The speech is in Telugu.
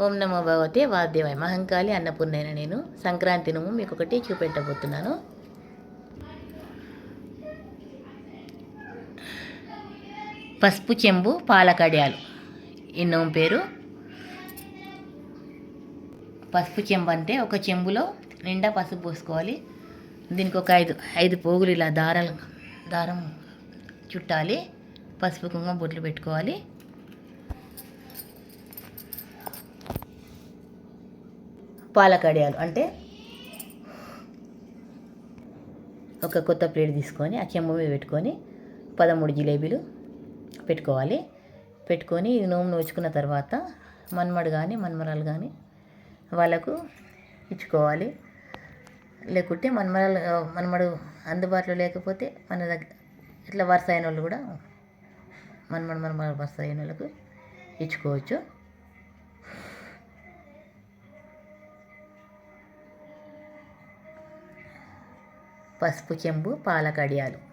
ఓం నమో భగవతే వాద్యమై మహంకాళి అన్నపూర్ణైన నేను. సంక్రాంతి నోము మీకు ఒకటి చూపెట్టబోతున్నాను. పసుపు చెంబు పాలకడియాలు ఈ పేరు. పసుపు చెంబు అంటే ఒక చెంబులో నిండా పసుపు పోసుకోవాలి. దీనికి ఒక ఐదు ఐదు పోగులు ఇలా దారాలు దారం చుట్టాలి. పసుపు కుంకుమ బొట్లు పెట్టుకోవాలి. పాలకడియాలు అంటే ఒక కొత్త ప్లేట్ తీసుకొని ఆ చెంబు మీద పెట్టుకొని పదమూడు జిలేబీలు పెట్టుకోవాలి. పెట్టుకొని ఇది నోము నోచుకున్న తర్వాత మన్మడు కానీ మన్మరాలు కానీ వాళ్ళకు ఇచ్చుకోవాలి. లేకుంటే మన్మరాలు మన్మడు అందుబాటులో లేకపోతే మన దగ్గర ఇట్లా వరుస అయిన వాళ్ళు కూడా మన్మడు మన్మరాలు వరుస అయిన వాళ్ళకు ఇచ్చుకోవచ్చు. పసుపు చెంబు పాల గడియాలు